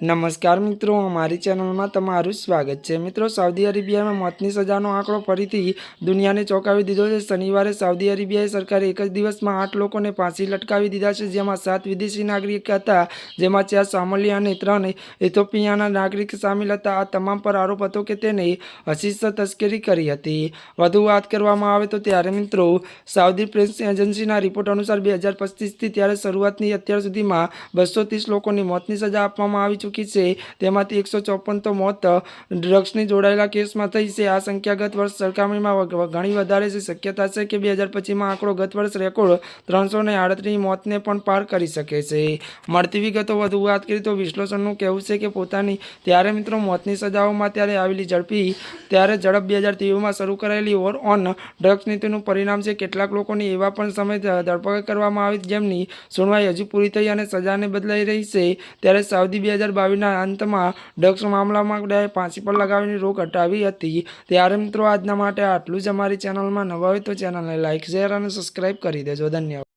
નમસ્કાર મિત્રો, અમારી ચેનલમાં તમારું સ્વાગત છે. મિત્રો, સાઉદી અરેબિયામાં મોતની સજાનો આંકડો ફરીથી દુનિયાને ચોંકાવી દીધો છે. શનિવારે સાઉદી અરેબિયાએ સરકારે એક જ દિવસમાં આઠ લોકોને ફાંસી લટકાવી દીધા છે, જેમાં સાત વિદેશી નાગરિક હતા, જેમાં ચાર સામલી અને ત્રણ ઇથોપિયાના નાગરિક સામેલ હતા. આ તમામ પર આરોપ હતો કે તેને હશીશ તસ્કરી કરી હતી. વધુ વાત કરવામાં આવે તો ત્યારે મિત્રો, સાઉદી પ્રેસ એજન્સીના રિપોર્ટ અનુસાર બે હજાર પચીસથી ત્યારે શરૂઆતની અત્યાર સુધીમાં બસો લોકોની મોતની સજા આપવામાં આવી ચૂકી છે. તેમાંથી એકસો ચોપન તો મોત ડ્રગ્સની જોડાયેલા કેસમાં થઈ છે. આ સંખ્યા ગત વર્ષ સરખામણીમાં ઘણી વધારે છે. શક્યતા છે કે બે હજાર પચીસમાં આંકડો ગત વર્ષ રેકોર્ડ ત્રણસો ને આડત્રીસ મોતને પણ પાર કરી શકે છે. મળતી વિગતો વધુ વાત કરીએ તો વિશ્લેષણનું કહેવું છે કે પોતાની ત્યારે મિત્રો મોતની સજાઓમાં ત્યારે આવેલી ઝડપી, ત્યારે ઝડપ બે હજાર તેવીસમાં શરૂ કરાયેલી ઓર ઓન ડ્રગ્સ નીતિનું પરિણામ છે. કેટલાક લોકોની એવા પણ સમય ધરપકડ કરવામાં આવી જેમની સુનવાઈ હજુ પૂરી થઈ અને સજાને બદલાઈ રહી છે. ત્યારે સાઉદી બે હજાર બાવીસના અંતમાં ડ્રગ્સ મામલામાં ફાંસી પર લગાવીને રોક હટાવી હતી. ત્યારે મિત્રો, આજના માટે આટલું જ. અમારી ચેનલમાં નવા હોય તો ચેનલને લાઇક શેર અને સબસ્ક્રાઈબ કરી દેજો. ધન્યવાદ.